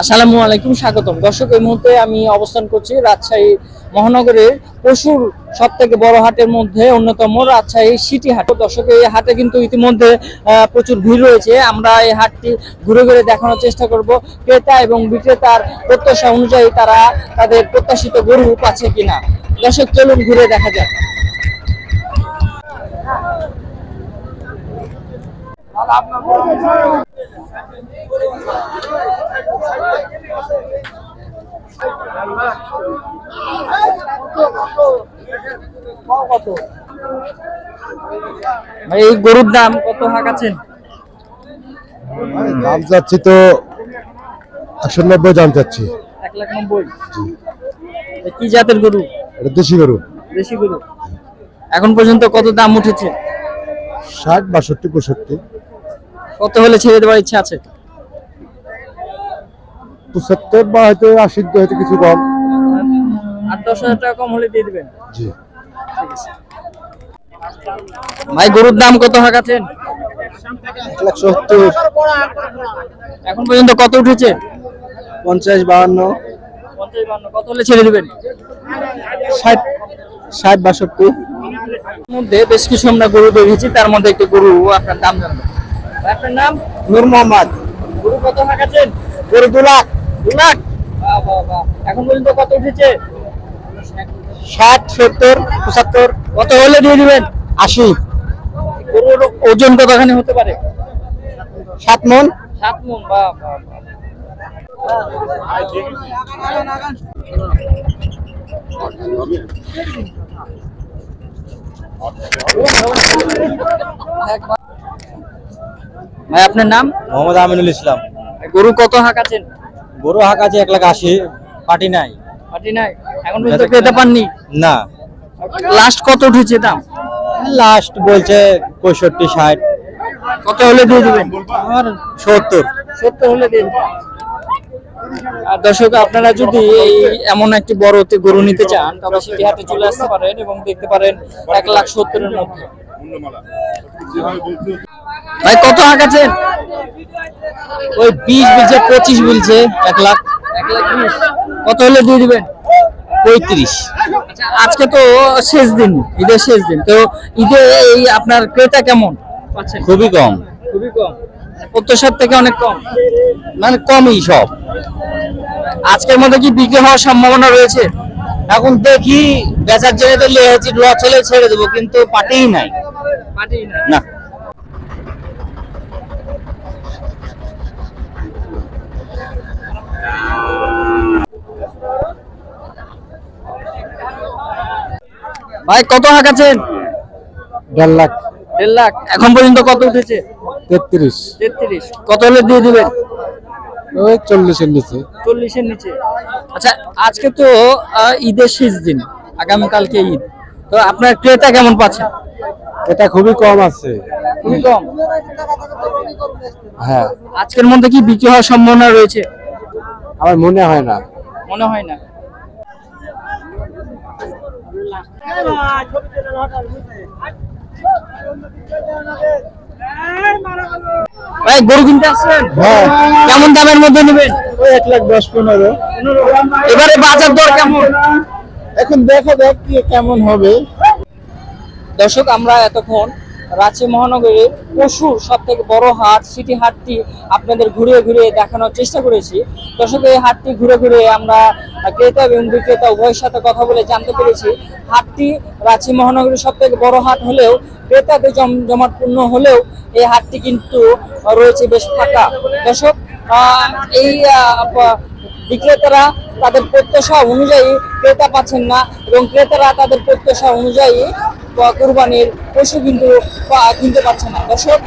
আসসালামু আলাইকুম স্বাগতম। দর্শক এই মুহূর্তে আমি অবস্থান করছি রাজশাহী মহানগরের পশুর সব থেকে বড় হাটের মধ্যে অন্যতম রাজশাহী সিটি হাট। দর্শক এই হাটে কিন্তু ইতিমধ্যে প্রচুর ভিড় রয়েছে। আমরা এই হাটটি ঘুরে ঘুরে দেখানোর চেষ্টা করব। ক্রেতা এবং বিক্রেতার প্রত্যাশা অনুযায়ী তারা তাদের প্রত্যাশিত গরু পাচ্ছে কিনা। দর্শক চলুন ঘুরে দেখা যাক। ভাই, এই গরুর দাম কত হাঁকাচ্ছেন? দাম চাচ্ছি তো একশো নব্বই দাম চাচ্ছি এক লাখ নব্বই? কি জাতের গরু? এটা দেশি গরু। দেশি গরু। এখন পর্যন্ত কত দাম উঠেছে? ষাট বাষট্টি পঁয়ষট্টি। কত হলে ছেড়ে দেওয়ার ইচ্ছা আছে? পঁচাত্তর বা হয়তো আশি হয়তো কিছু কম। আট দশ হাজার টাকা কম হলে দিয়ে দিবেন? জি। ভাই গরুর দাম কত হাঁকাচ্ছেন? এখন পর্যন্ত কত উঠেছে? পঞ্চাশ বাহান্ন। পঞ্চাশ বান্ন কত হলে ছেড়ে দিবেন? ষাট ষাট বাষট্টি। মধ্যে বেশ কিছু আমরা গরু দেখেছি তার মধ্যে একটি গরু আপনার দাম জানব আপনার নাম? নূর মোহাম্মদ। গরু কত হাঁকাচ্ছেন? গরু দু লাখ। লাখ। এখন পর্যন্ত কত উঠেছে? ষাট সত্তর পঁচাত্তর কত হলে দিয়ে দিবেন? আশি। গরুর ওজন কতখানি হতে পারে? সাত মন। সাত মন বা ভাই আপনার নাম? মোহাম্মদ আমিনুল ইসলাম। গরু কত হাঁকাচ্ছেন গরু হাঁক আছে এক লাখ আশি পাটি নাই। পাটি নাই। এখন পর্যন্ত পেতে পাননি? না। লাস্ট কত উঠেছে দাম? লাস্ট বলছে পঁয়ষট্টি ষাট। কত হলে দিয়ে দিবেন? আর সত্তর। সত্তর হলে দিন আর দর্শক আপনারা যদি এই এমন একটি বড় গরু নিতে চান তবে সেটি হাতে চলে আসতে পারেন এবং দেখতে পারেন এক লাখ সত্তরের মধ্যে। ভাই কত হাঁকাচ্ছেন ওই বিশ বলছে পঁচিশ বলছে এক লাখ। কত হলে দিয়ে দিবেন? পঁয়ত্রিশ। আজকে তো শেষ দিন ঈদের শেষ দিন। তো ঈদে এই আপনার ক্রেতা কেমন? খুবই কম। খুবই কম। প্রত্যাশার থেকে অনেক কম। মানে কমই সব। আজকের মধ্যে কি বিক্রি হওয়ার সম্ভাবনা রয়েছে? এখন দেখি বেচার জন্য তো লেগেছি লস হলে ছেড়ে দেবো কিন্তু পাটেই নাই। পাটি না। ভাই কত হাঁকাচ্ছেন দেড় লাখ। দেড় লাখ। এখন পর্যন্ত কত উঠেছে? তেত্রিশ। তেত্রিশ। কত হলে দিয়ে দিবেন? ওই চল্লিশের নিচে। চল্লিশের নিচে। আচ্ছা আজকে তো ঈদের শেষ দিন আগামীকালকে ঈদ। তো আপনার ক্রেতা কেমন পাচ্ছেন এটা খুবই কম আছে। খুবই কম? হ্যাঁ। আজকের মধ্যে কি বিক্রি হওয়ার সম্ভাবনা রয়েছে? আমার মনে হয় না। মনে হয় না। ভাই গরু কিনতে আসছেন? হ্যাঁ। কেমন দামের মধ্যে নেবেন? ওই এক লাখ দশ পনেরো। এবারে বাজার দর কেমন? এখন দেখা যাক কি কেমন হবে। দর্শক আমরা এতক্ষণ রাঁচি মহানগরের পশুর সব থেকে বড় হাট, সিটি হাটটি আপনাদের ঘুরিয়ে ঘুরিয়ে দেখানোর চেষ্টা করেছি। দর্শক, এই হাটটি ঘুরে ঘুরে আমরা ক্রেতা এবং বিক্রেতা উভয়ের সাথে কথা বলে জানতে পেরেছি। হাটটি রাঁচি মহানগরের সব থেকে বড় হাট হলেও, ক্রেতাদের জম- জমাটপূর্ণ হলেও এই হাটটি কিন্তু রয়েছে বেশ ফাঁকা। দর্শক এই বিক্রেতারা তাদের প্রত্যাশা অনুযায়ী ক্রেতা পাচ্ছেন না এবং ক্রেতারা তাদের প্রত্যাশা অনুযায়ী কুরবানির পশু কিন্তু কিনতে পারছে না। দর্শক,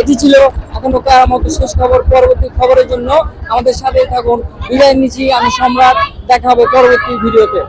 এটি ছিল এখনও কার মতো শেষ খবর। পরবর্তী খবরের জন্য আমাদের সাথে থাকুন। বিদায় নিচ্ছি, আমি সম্রাট। দেখা হবে পরবর্তী ভিডিওতে।